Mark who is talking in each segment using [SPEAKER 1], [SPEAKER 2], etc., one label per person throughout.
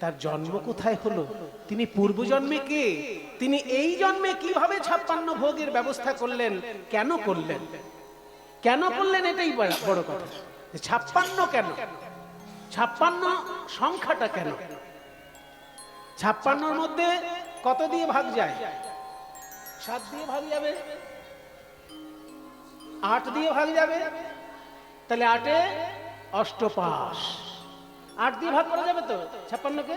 [SPEAKER 1] তার জন্ম কোথায় হলো? তিনি পূর্বজন্মে কে? তিনি এই জন্মে কীভাবে ছাপ্পান্ন ভোগের ব্যবস্থা করলেন? কেন করলেন? কেন করলেন এটাই বড়- কথা। ছাপ্পান্ন কেন? ছাপ্পান্ন সংখ্যাটা কেন? ছাপ্পান্নর মধ্যে কত দিয়ে ভাগ যায়? সাত দিয়ে ভাগ যাবে। আট দিয়ে ভাগ যাবে। তাহলে আটে অষ্টপাশ। আট দিয়ে ভাগ করা যাবে তো? ছাপ্পান্নকে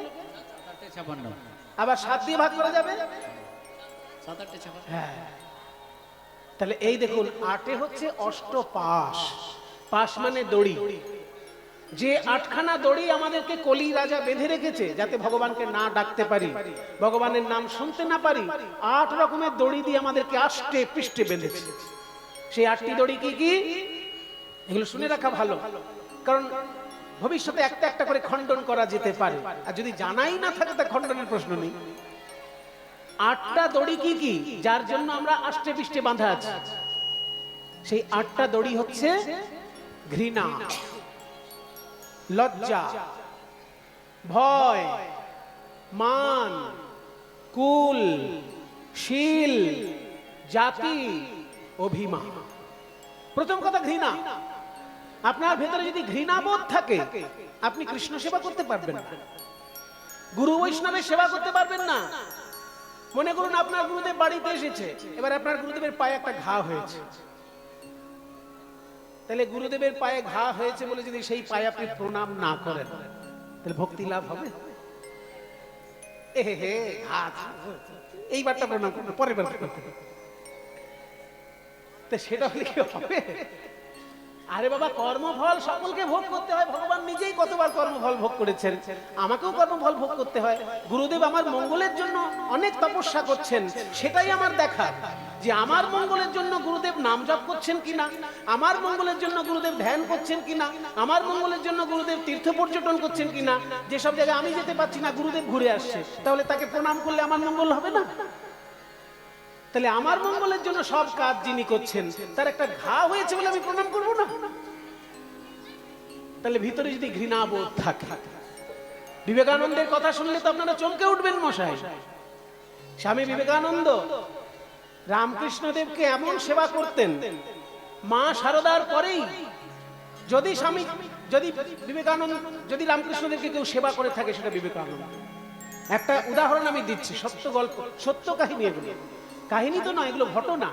[SPEAKER 2] ছাপান্ন
[SPEAKER 1] আবার সাত দিয়ে ভাগ করা যাবে?
[SPEAKER 2] সাত আটটে ছাপান্ন
[SPEAKER 1] হ্যাঁ। তাহলে এই দেখুন আটে হচ্ছে অষ্টপাশ। পাশ মানে দড়ি। যে আটখানা দড়ি আমাদেরকে কলি রাজা বেঁধে রেখেছে যাতে ভগবানকে না ডাকতে পারি ভগবানের নাম শুনতে না পারি আট রকমের দড়ি দিয়ে আমাদেরকে আষ্টে পৃষ্ঠে বেঁধেছে। সেই আটটি দড়ি কি কি? এগুলো শুনে রাখা ভালো। কারণ ভবিষ্যতে একটা একটা করে খণ্ডন করা যেতে পারে। আর যদি জানাই না থাকে, তা খণ্ডনের প্রশ্ন নেই। আটটা দড়ি কি কি? যার জন্য আমরা আষ্টে পৃষ্ঠে বাঁধা আছি। সেই আটটা দড়ি হচ্ছে ঘৃণা, লজ্জা, ভয়, মান, কুল, শীল, জাতি, অভিমান। প্রথম কথা ঘৃণা। আপনার ভেতরে যদি ঘৃণাবোধ থাকে, আপনি কৃষ্ণ সেবা করতে পারবেন না। গুরু বৈষ্ণবের সেবা করতে পারবেন না। মনে করুন আপনার গুরুদেব বাড়িতে এসেছে, এবার আপনার গুরুদেবের পায়ে একটা ঘা হয়েছে। তাহলে গুরুদেবের পায়ে ঘা হয়েছে বলে যদি সেই পায়ে আপনি প্রণাম না করেন, তাহলে ভক্তি লাভ হবে? এইবারটা প্রণাম করবেন পরের বার সেটা হলে কি হবে? আরে বাবা, কর্মফল সকলকে ভোগ করতে হয়। ভগবান নিজেই কতবার কর্মফল ভোগ করেছেন। আমাকেও কর্মফল ভোগ করতে হয়। গুরুদেব আমার মঙ্গলের জন্য অনেক তপস্যা করছেন, সেটাই আমার দেখা। যে আমার মঙ্গলের জন্য গুরুদেব নাম জপ করছেন কিনা, আমার মঙ্গলের জন্য গুরুদেব ধ্যান করছেন কিনা, আমার মঙ্গলের জন্য গুরুদেব তীর্থ পর্যটন করছেন কিনা যেসব জায়গায় আমি যেতে পারছি না, গুরুদেব ঘুরে আসছে। তাহলে তাকে প্রণাম করলে আমার মঙ্গল হবে না? তাহলে আমার মঙ্গলের জন্য সব কাজ যিনি করছেন, তার একটা ঘা হয়েছে বলে আমি প্রণাম করব না? তাহলে ভিতরে যদি ঘৃণা বোধ থাকে, বিবেকানন্দের কথা শুনলে তো আপনারা চমকে উঠবেন মশাই। স্বামী বিবেকানন্দ, রামকৃষ্ণদেবকে এমন সেবা করতেন, মা সারদার পরেই যদি স্বামী, যদি বিবেকানন্দ, যদি রামকৃষ্ণদেবকে কেউ সেবা করে থাকে, সেটা বিবেকানন্দ। একটা উদাহরণ আমি দিচ্ছি, সত্য গল্প, সত্য কাহিনী এগুলো। কাহিনী তো নয়, এগুলো ঘটনা।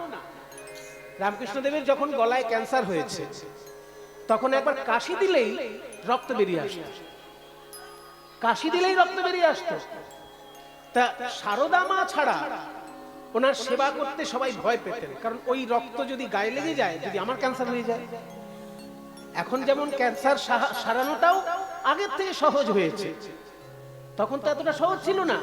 [SPEAKER 1] রামকৃষ্ণদেবের যখন গলায় ক্যান্সার হয়েছে, তখন একবার কাশি দিলেই রক্ত বেরিয়ে আসতো। কাশি দিলেই রক্ত বেরিয়ে আসতো। তা সারদা মা ছাড়া ওনার সেবা করতে সবাই ভয় পেতেন, কারণ ওই রক্ত যদি গায়ে লেগে যায়, যদি আমার ক্যান্সার হয়ে যায়। এখন যেমন ক্যান্সার সারানোটাও আগের থেকে সহজ হয়েছে, তখন তো এতটা সহজ ছিল না।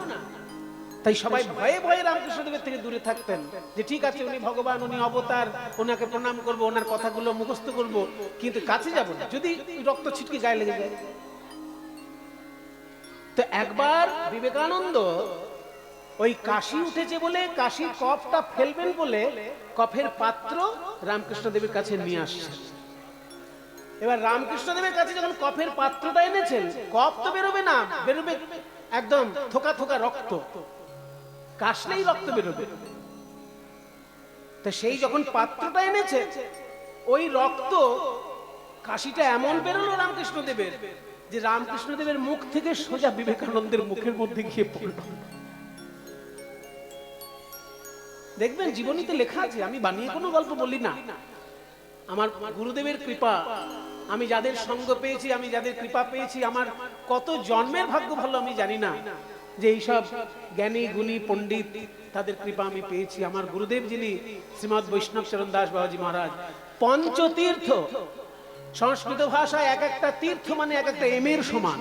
[SPEAKER 1] তাই সবাই ভয়ে ভয়ে রামকৃষ্ণদেবের থেকে দূরে থাকতেন যে ঠিক আছে উনি ভগবান, উনি অবতার, ওনাকে প্রণাম করব, ওনার কথাগুলো মুখস্থ করব, কিন্তু কাছে যাব না। যদি রক্ত ছিটকে গায়ে লেগে যায়। তো একবার বিবেকানন্দ ওই কাশি উঠেছে বলে, কাশির কফটা ফেলবেন বলে কফের পাত্র রামকৃষ্ণ দেবের কাছে নিয়ে আসছে এবার রামকৃষ্ণ দেবের কাছে যখন কফের পাত্রটা এনেছেন, কফ তো বেরোবে না, বেরোবে একদম থোকা থোকা রক্ত। কাশলেই রক্ত বেরোবে। তো সেই যখন পাত্রটা এনেছে, ওই রক্ত কাশিটা এমন বেরোলো রামকৃষ্ণ দেবের যে রামকৃষ্ণ দেবের মুখ থেকে সোজা বিবেকানন্দের মুখের মধ্যে গিয়ে পড়ল। দেখবেন জীবনীতে লেখা আছে, আমি বানিয়ে কোনো গল্প বলি না। আমার গুরুদেবের কৃপা, আমি যাদের সঙ্গ পেয়েছি, আমি যাদের কৃপা পেয়েছি, আমার কত জন্মের ভাগ্য ভালো আমি জানি না। যে এইসব জ্ঞানী, গুণী, পণ্ডিত, তাদের কৃপা আমি পেয়েছি। আমার গুরুদেব যিনি শ্রীমৎ বৈষ্ণব চরণ দাস বাবাজি মহারাজ, পঞ্চতীর্থ। সংস্কৃত ভাষায় এক একটা তীর্থ মানে এক একটা এমের সমান।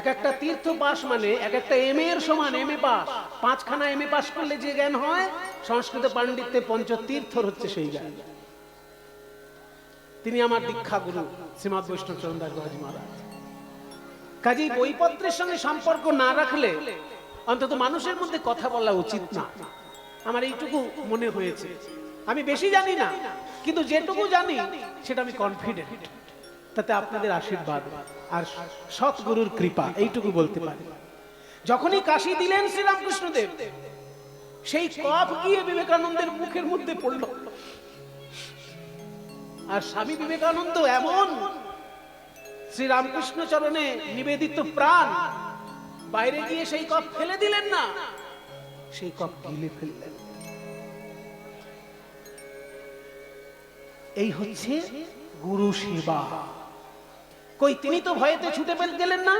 [SPEAKER 1] এক একটা তীর্থ পাস মানে এক একটা এম এর সমান এম এ পাস। পাঁচখানা এম এ পাস করলে যে জ্ঞান হয়, সংস্কৃত পাণ্ডিত্যে পঞ্চতীর্থর হচ্ছে সেই জ্ঞান। তিনি আমার দীক্ষা গুরু শ্রীমৎ বৈষ্ণব চরণ দাস বাবাজি মহারাজ। কাজেই বইপত্রের সঙ্গে সম্পর্ক না রাখলে অন্তত মানুষের মধ্যে কথা বলা উচিত না। আমার এইটুকু মনে হয়েছে। আমি বেশি জানি না, কিন্তু যেটুকু জানি, সেটা আমি কনফিডেন্ট তাতে আপনাদের আশীর্বাদ আর সৎগুরুর কৃপা, এইটুকু বলতে পারি। যখনই কাশি দিলেন শ্রীরামকৃষ্ণদেব, সেই কফ গিয়ে বিবেকানন্দের মুখের মধ্যে পড়ল। আর স্বামী বিবেকানন্দ এমন শ্রী রামকৃষ্ণ চরণে নিবেদিত প্রাণ। বাইরে গিয়ে সেই কপ ফেলে দিলেন না। সেই কপ গিলে ফেললেন। এই হচ্ছে গুরু সেবা। কই, তিনি তো ভয়েতে ছুটে পেল গেলেন না?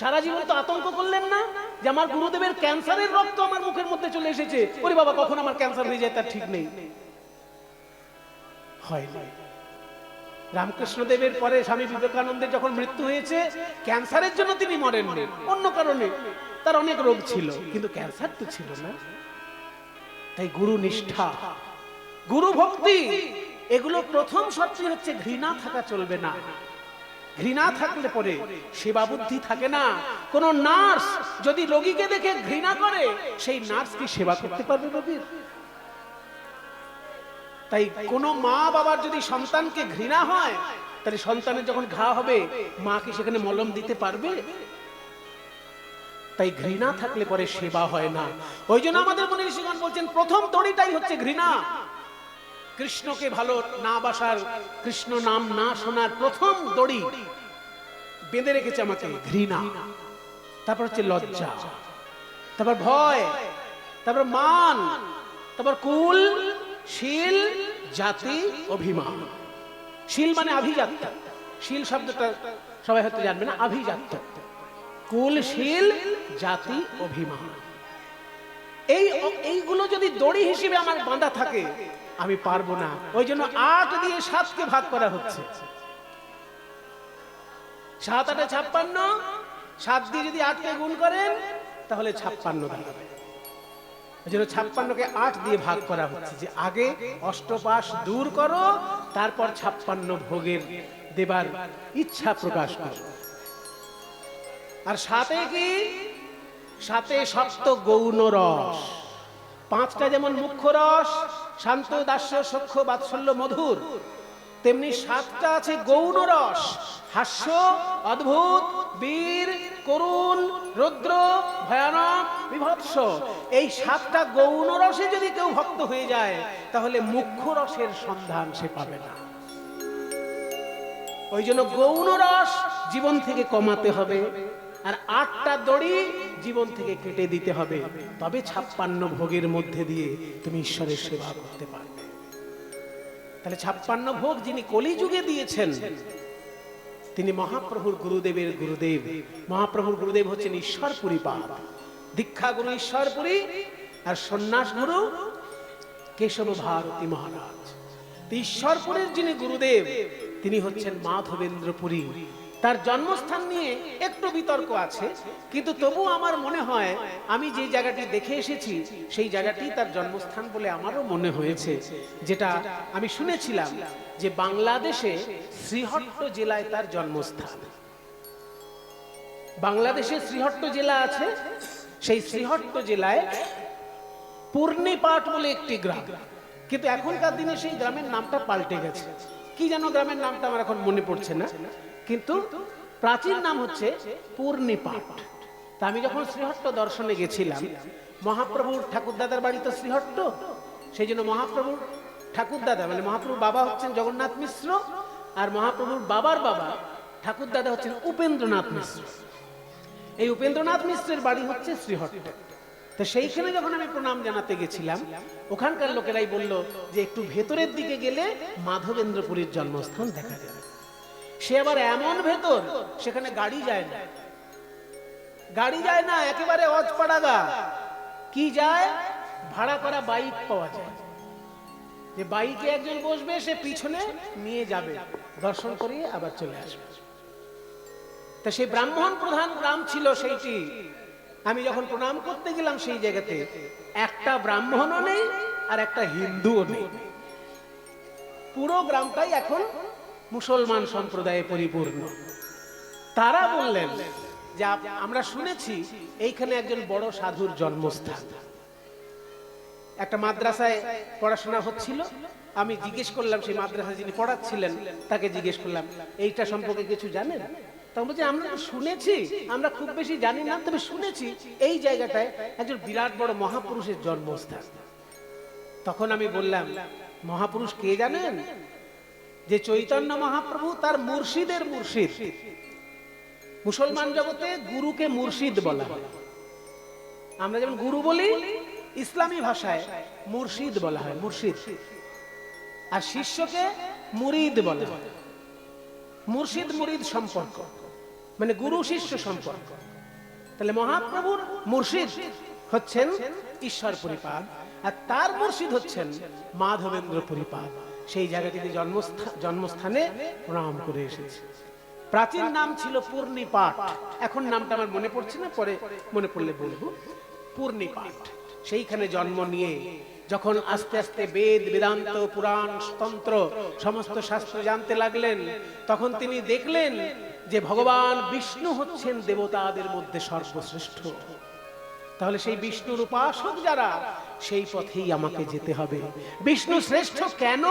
[SPEAKER 1] সারা জীবন তো আতঙ্ক করলেন না যে আমার গুরুদেবের ক্যান্সারের রক্ত আমার মুখের মধ্যে চলে এসেছে। ওরে বাবা, কখন আমার ক্যান্সার হয়ে যায় তার ঠিক নেই। হয় না রামকৃষ্ণদেবের পরে স্বামী বিবেকানন্দের যখন মৃত্যু হয়েছে, ক্যান্সারের জন্য তিনি মরেননি। অন্য কারণে তার অনেক রোগ ছিল, কিন্তু ক্যান্সার তো ছিল না। তাই গুরু নিষ্ঠা, গুরু ভক্তি, এগুলো প্রথম শর্তই হচ্ছে ঘৃণা থাকা চলবে না। ঘৃণা থাকলে পরে সেবা বুদ্ধি থাকে না। কোন নার্স যদি রোগীকে দেখে ঘৃণা করে, সেই নার্স কি সেবা করতে পারবে রোগীর? তাই কোনো মা বাবার যদি সন্তানকে ঘৃণা হয়, তাহলে সন্তানের যখন ঘা হবে, মা কি সেখানে মলম দিতে পারবে? তাই ঘৃণা থাকলে পরে সেবা হয় না। ওই জন্য আমাদের মনে ঋষিগণ বলছেন, প্রথম তড়িটাই হচ্ছে ঘৃণা। কৃষ্ণকে ভালো না বাসার, কৃষ্ণ নাম না শোনার প্রথম দড়ি বেঁধে রেখেছে আমাকে, ঘৃণা। তারপর হচ্ছে লজ্জা, তারপর ভয়, তারপর মান, তারপর কুল শীল, জাতি, অভিমান। শীল মানে আভিজাত্য। শীল শব্দটা সবাই হয়তো জানবে না, আভিজাত্য। কুল, শীল, জাতি, অভিমান। এই এইগুলো যদি দড়ি হিসেবে আমার বাঁধা থাকে, আমি পারব না। ওই জন্য আট দিয়ে সাতকে ভাগ করা হচ্ছে। সাত আটে ছাপ্পান্ন, সাত দিয়ে যদি আটকে গুণ করেন, তাহলে ছাপ্পান্ন দাঁড়াবে জন্য ছাপ্পান্নকে আট দিয়ে ভাগ করা হচ্ছে যে আগে অষ্টপাশ দূর করো, তারপর ছাপ্পান্ন ভোগের দেবার ইচ্ছা প্রকাশ করো। আর সাথে কি? সাথে সপ্ত গৌণ রস। পাঁচটা যেমন মুখ্য রস, শান্ত দাস্য সখ্য বাৎসল্য মধুর, তেমনি সাতটা আছে গৌণ রস। হাস্য, অদ্ভুত, বীর করুণ, রুদ্র, ভয়ানক, বিভৎস। এই সাতটা গৌণ রসে যদি কেউ ভক্ত হয়ে যায়, তাহলে মুখ্য রসের সন্ধান সে পাবে না। ওই জন্য গৌণ রস জীবন থেকে কমাতে হবে, আর আটটা দড়ি জীবন থেকে কেটে দিতে হবে। তবে ছাপ্পান্ন ভোগের মধ্যে দিয়ে তুমি ঈশ্বরের সেবা করতে পারবে। তাহলে ছাপ্পান্ন ভোগ যিনি কলিযুগে দিয়েছেন তিনি মহাপ্রভুর গুরুদেবের গুরুদেব। মহাপ্রভুর গুরুদেব হচ্ছেন ঈশ্বরপুরী পাদ। দীক্ষা গুরু ঈশ্বরপুরী আর সন্ন্যাস গুরু কেশব ভারতী মহারাজ। ঈশ্বরপুরের যিনি গুরুদেব, তিনি হচ্ছেন মাধবেন্দ্রপুরী। তার জন্মস্থান নিয়ে একটু বিতর্ক আছে, কিন্তু তবু আমার মনে হয় আমি যে জায়গাটি দেখে এসেছি, সেই জায়গাটি তার জন্মস্থান বলে আমারও মনে হয়েছে, যেটা আমি শুনেছিলাম যে বাংলাদেশে শ্রীহট্ট জেলায় তার জন্মস্থান। বাংলাদেশে শ্রীহট্ট জেলা আছে, সেই শ্রীহট্ট জেলায় পূর্ণিপাট বলে একটি গ্রাম। কিন্তু এখনকার দিনে সেই গ্রামের নামটা পাল্টে গেছে। কি যেন গ্রামের নামটা আমার এখন মনে পড়ছে না। কিন্তু প্রাচীন নাম হচ্ছে পূর্ণিপাট। তা আমি যখন শ্রীহট্ট দর্শনে গেছিলাম, মহাপ্রভুর ঠাকুরদাদার বাড়ি তো শ্রীহট্ট, সেই জন্য মহাপ্রভুর ঠাকুরদাদা মানে মহাপ্রভুর বাবা হচ্ছেন জগন্নাথ মিশ্র আর মহাপ্রভুর বাবার বাবা ঠাকুরদাদা হচ্ছেন উপেন্দ্রনাথ মিশ্র। এই উপেন্দ্রনাথ মিশ্রের বাড়ি হচ্ছে শ্রীহট্ট। তো সেইখানে যখন আমি প্রণাম জানাতে গেছিলাম, ওখানকার লোকেরাই বলল যে একটু ভেতরের দিকে গেলে মাধবেন্দ্রপুরীর জন্মস্থান দেখা যাবে। সে আবার এমন ভেতর, সেখানে গাড়ি যায় না। গাড়ি যায় না, একেবারে অজপাড়াগা। কি যায়? ভাড়া করা বাইক পাওয়া যায়। যে বাইকে একজন বসবে, সে পিছনে নিয়ে যাবে। দর্শন করিয়ে আবার চলে আসবে। তা সেই ব্রাহ্মণ প্রধান গ্রাম ছিল সেইটি। আমি যখন প্রণাম করতে গেলাম সেই জায়গাতে, একটা ব্রাহ্মণও নেই আর একটা হিন্দুও নেই। পুরো গ্রামটাই এখন মুসলমান সম্প্রদায়ে পরিপূর্ণ। তারা বললেন যে, আমরা শুনেছি এইখানে একজন বড় সাধুর জন্মস্থান। একটা মাদ্রাসায় পড়াশোনা হচ্ছিল। আমি জিজ্ঞেস করলাম, সেই মাদ্রাসা যিনি পড়াচ্ছিলেন, তাকে জিজ্ঞেস করলাম, এইটা সম্পর্কে কিছু জানেন? আমরা শুনেছি, আমরা খুব বেশি জানি না, তবে শুনেছি এই জায়গাটায় একজন বিরাট বড় মহাপুরুষের জন্মস্থান। তখন আমি বললাম, মহাপুরুষ কে জানেন? যে চৈতন্য মহাপ্রভু তার মুর্শিদের মুর্শিদ। মুসলমান জগতে গুরুকে মুর্শিদ বলা হয়। আমরা যেমন গুরু বলি, ইসলামী ভাষায় মুর্শিদ বলা হয়, মুর্শিদ। আর শিষ্যকে মুরিদ বলা হয়। মুর্শিদ মুরিদ সম্পর্ক মানে গুরু শিষ্য সম্পর্ক। তাহলে মহাপ্রভুর মুর্শিদ হচ্ছেন ঈশ্বর পরিপাদ আর তার মুর্শিদ হচ্ছেন মাধবেন্দ্র পরিপাদ সেই জায়গাটিতে জন্মস্থা- জন্মস্থানে প্রণাম করে এসেছে। প্রাচীন নাম ছিল পূর্ণিপাঠ এখন নামটা আমার মনে পড়ছে না, পরে মনে পড়লে বলব। পূর্ণিপাঠ সেইখানে জন্ম নিয়ে যখন আস্তে আস্তে বেদ, বেদান্ত, পুরাণ তন্ত্র সমস্ত শাস্ত্র জানতে লাগলেন, তখন তিনি দেখলেন যে ভগবান বিষ্ণু হচ্ছেন দেবতাদের মধ্যে সর্বশ্রেষ্ঠ। তাহলে সেই বিষ্ণুর উপাসক যারা, সেই পথেই আমাকে যেতে হবে। বিষ্ণু শ্রেষ্ঠ কেন?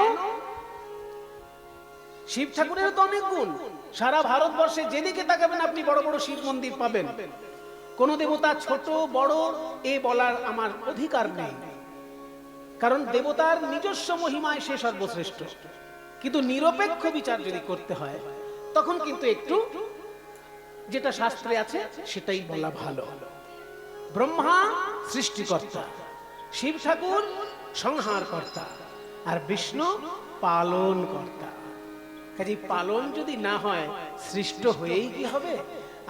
[SPEAKER 1] শিব ঠাকুরের তো অনেক গুণ। সারা ভারতবর্ষে যেদিকে তাকাবেন, আপনি বড় বড় শিব মন্দির পাবেন। কোন দেবতা ছোট, বড়, এ বলার আমার অধিকার নেই। কারণ দেবতার নিজস্ব মহিমায় সে সর্বশ্রেষ্ঠ। কিন্তু নিরপেক্ষ বিচার যদি করতে হয়, তখন কিন্তু একটু যেটা শাস্ত্রে আছে, সেটাই বলা ভালো। ব্রহ্মা সৃষ্টিকর্তা, শিব ঠাকুর সংহারকর্তা, আর বিষ্ণু পালন কর্তা কাজে পালন যদি না হয়, সৃষ্ট হয়েই কি হবে?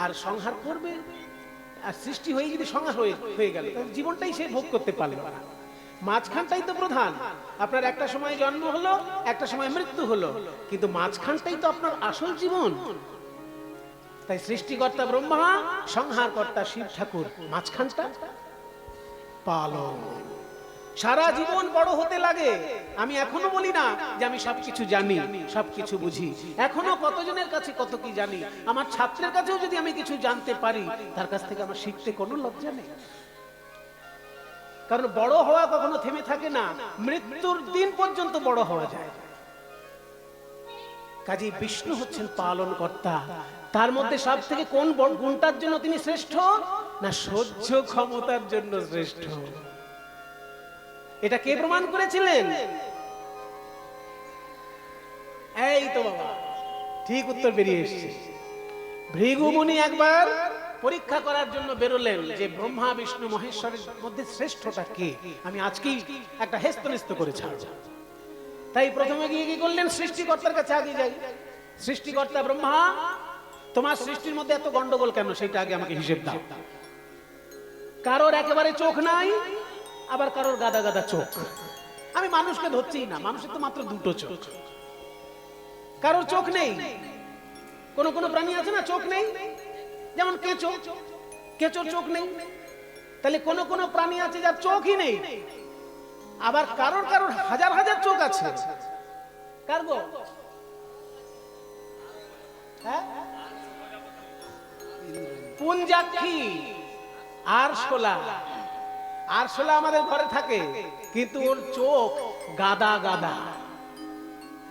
[SPEAKER 1] আর সংহার করবে? আর সৃষ্টি হয়ে যদি সংহার হয়ে গেল জীবনটাই সে ভোগ করতে পারবে না। মাঝখানটাই তো প্রধান। আপনার একটা সময় জন্ম হলো, একটা সময় মৃত্যু হলো। কিন্তু মাঝখানটাই তো আপনার আসল জীবন। তাই সৃষ্টিকর্তা ব্রহ্মা, সংহারকর্তা শিব ঠাকুর, মাঝখানটা পালন। সারা জীবন বড় হতে লাগে। আমি এখনও বলি না যে আমি সবকিছু জানি, সবকিছু বুঝি। এখনও কতজনের কাছে কত কি জানি। আমার ছাত্রের কাছেও যদি আমি কিছু জানতে পারি, তার কাছ থেকে আমার শিখতে কোনো লজ্জা নেই। কারণ বড় হওয়া কখনো থেমে থাকে না। মৃত্যুর দিন পর্যন্ত বড় হওয়া যায়। কাজী বিষ্ণু হচ্ছেন পালন কর্তা তার মধ্যে সব থেকে কোন গুণটার জন্য তিনি শ্রেষ্ঠ? না, সহ্য ক্ষমতার জন্য শ্রেষ্ঠ। এটা কে প্রমাণ করেছিলেন? এই তো বাবা, ঠিক উত্তর বেরিয়ে এসছে। ভৃগুমুনি একবার পরীক্ষা করার জন্য বেরোলেন যে ব্রহ্মা, বিষ্ণু, মহেশ্বরের মধ্যে শ্রেষ্ঠটা কে? আমি আজকেই একটা হেস্তনেস্ত করে ছাড়ব। তাই প্রথমে গিয়ে কি করলেন? সৃষ্টিকর্তার কাছে আগে যাই। সৃষ্টিকর্তা ব্রহ্মা, তোমার সৃষ্টির মধ্যে এত গন্ডগোল কেন? সেটা আগে আমাকে হিসেব দাও। কারোর একেবারে চোখ নাই, আবার কারোর গাদা গাদা চোখ। আমি মানুষকে ধরছি না, মানুষের তো মাত্র দুটো চোখ। কারোর চোখ নেই, কোন কোন প্রাণী আছে না, চোখ নেই? যেমন কেঁচো, কেঁচোর চোখ নেই। তাহলে কোন কোন প্রাণী আছে যার চোখই নেই। আবার কারোর কারোর হাজার হাজার চোখ আছে। হ্যাঁ? পুঞ্জাক্ষী। আর শোলা আমাদের ঘরে থাকে, কিন্তু ওর চোখ গাদা গাদা।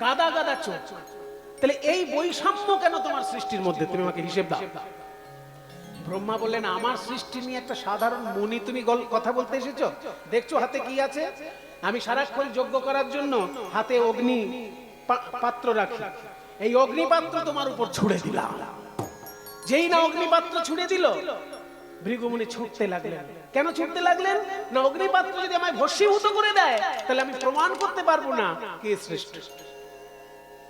[SPEAKER 1] গাদা গাদা চোখ। তাহলে এই বৈষম্য কেন তোমার সৃষ্টির মধ্যে? তুমি আমাকে হিসেব দাও। ব্রহ্মা বললেন, আমার সৃষ্টি নিয়ে একটা সাধারণ মনি তুমি কথা বলতে এসেছ? দেখছ হাতে কি আছে? আমি সারাক্ষণ যজ্ঞ করার জন্য হাতে অগ্নি পাত্র রাখি। এই অগ্নিপাত্র তোমার উপর ছুড়ে দিলাম। যেই না অগ্নিপাত্র ছুড়ে দিল, ভৃগুমুনি ছুটতে লাগলেন। কেন ছুটতে লাগলেন? না অগ্নিপাত্র যদি আমায় ভস্মীভূত করে দেয়, তাহলে আমি প্রমাণ করতে পারব না কে শ্রেষ্ঠ।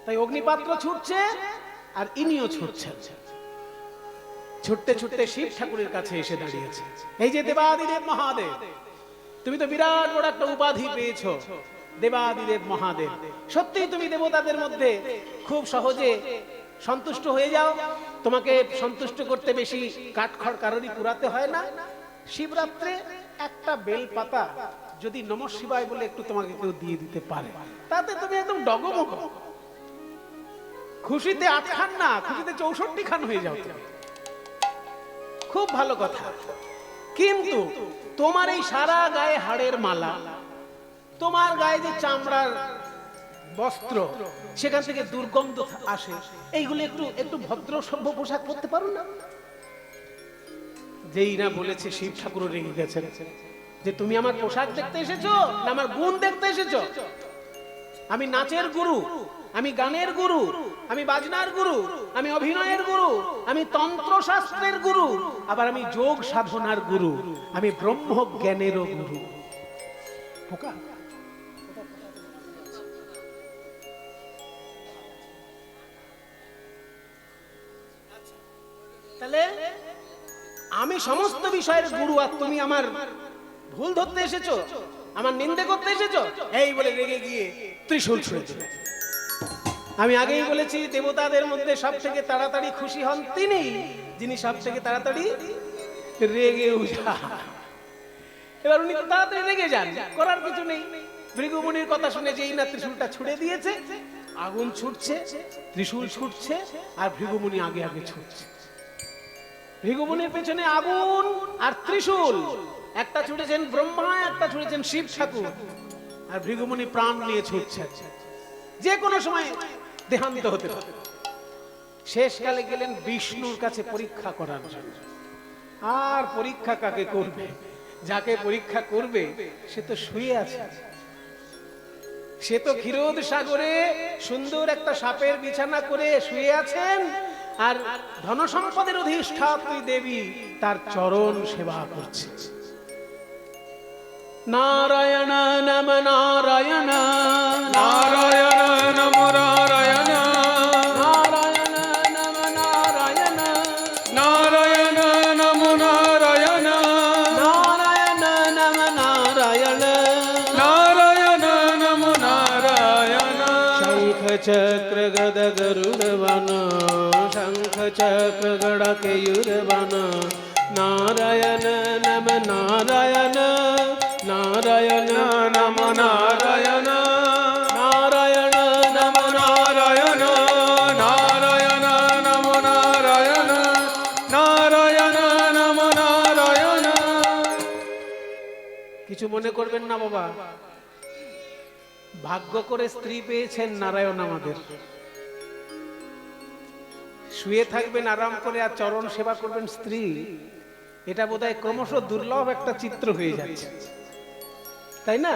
[SPEAKER 1] তাই অগ্নিপাত্র ছুটছে আর ইনিও ছুটছেন। ছুটতে ছুটতে শিব ঠাকুরের কাছে এসে দাঁড়িয়েছে। এই যে দেবাদিদেব মহাদেব, তুমি তো বিরাট বড় একটা উপাধি পেয়েছ। দেবাদিদেব মহাদেব, সত্যিই তুমি দেবতাদের মধ্যে খুব সহজে সন্তুষ্ট হয়ে যাও। তোমাকে সন্তুষ্ট করতে বেশি কাঠখড় কারোরই পুরাতে হয় না। শিবরাত্রে একটা বেল পাতা যদি নম শিবায় বলে একটু তোমাকে কেউ দিয়ে দিতে পারে, তাতে তুমি একদম ডগমগ। খুশিতে আট খান না, খুশিতে চৌষট্টি খান হয়ে যাও তুমি। খুব ভালো কথা। কিন্তু তোমার এই সারা গায়ে হাড়ের মালা, তোমার গায়ে যে চামড়ার বস্ত্র, সেখান থেকে দুর্গন্ধ আসে, এইগুলো একটু একটু ভদ্র সভ্য পোশাক পরতে পারো না? যেই না বলেছে শিব ঠাকুর রেগে গেছেন। যে তুমি আমার পোশাক দেখতে এসেছ না আমার গুণ দেখতে এসেছ? আমি নাচের গুরু, আমি গানের গুরু আমি বাজনার গুরু, আমি অভিনয়ের গুরু, আমি তন্ত্র শাস্ত্রের গুরু, আবার আমি যোগ সাধনার গুরু, আমি ব্রহ্ম জ্ঞানেরও গুরু তাহলে আমি সমস্ত বিষয়ের গুরু আর তুমি আমার ভুল ধরতে এসেছ, আমার নিন্দে করতে এসেছ, এই বলে রেগে গিয়ে ত্রিশূল ছুঁড়ে। আমি আগেই বলেছি, দেবতাদের মধ্যে সব থেকে তাড়াতাড়ি খুশি হন তিনি, যিনি সব থেকে তাড়াতাড়ি রেগে উঠা। এবার উনি তো তাড়াতাড়ি রেগে যান, করার কিছু নেই। ভৃগুমুনির কথা শুনে যেই না ত্রিশূলটা ছুড়ে দিয়েছে, আগুন ছুটছে, ত্রিশূল ছুটছে, আর ভৃগুমুনি আগে আগে ছুটছে। ভৃগুমুনির পেছনে আগুন আর ত্রিশূল, একটা ছুটেছেন ব্রহ্মা, একটা ছুটেছেন শিব ঠাকুর, আর ভৃগুমুনি প্রাণ নিয়ে ছুটছে। যে কোনো সময় দেহান্বিত হতে পারে। শেষকালে গেলেন বিষ্ণুর কাছে পরীক্ষা করার জন্য। আর পরীক্ষা কাকে করবে? যাকে পরীক্ষা করবে, সে তো শুয়ে আছে। সে তো ক্ষীরোদ সাগরে সুন্দর একটা সাপের বিছানা করে শুয়ে আছেন, আর ধনসম্পদের অধিষ্ঠাত্রী দেবী তার চরণ সেবা করছে। নারায়ণ নম নারায়ণ
[SPEAKER 3] নারায়ণ নমো নারায়ণ
[SPEAKER 1] চক্র গড় কেয়ুর বন
[SPEAKER 3] নারায়ণ নম নারায়ণ নারায়ণ নমো নারায়ণ
[SPEAKER 1] কিছু মনে করবেন না বাবা। ভাগ্য করে স্ত্রী পেয়েছেন নারায়ণ আমাদের। শুয়ে থাকবেন, আরাম করে আর চরণ সেবা করবেন স্ত্রী, এটা বোধহয় ক্রমশ দুর্লভ একটা চিত্র হয়ে যাচ্ছে। তাই না?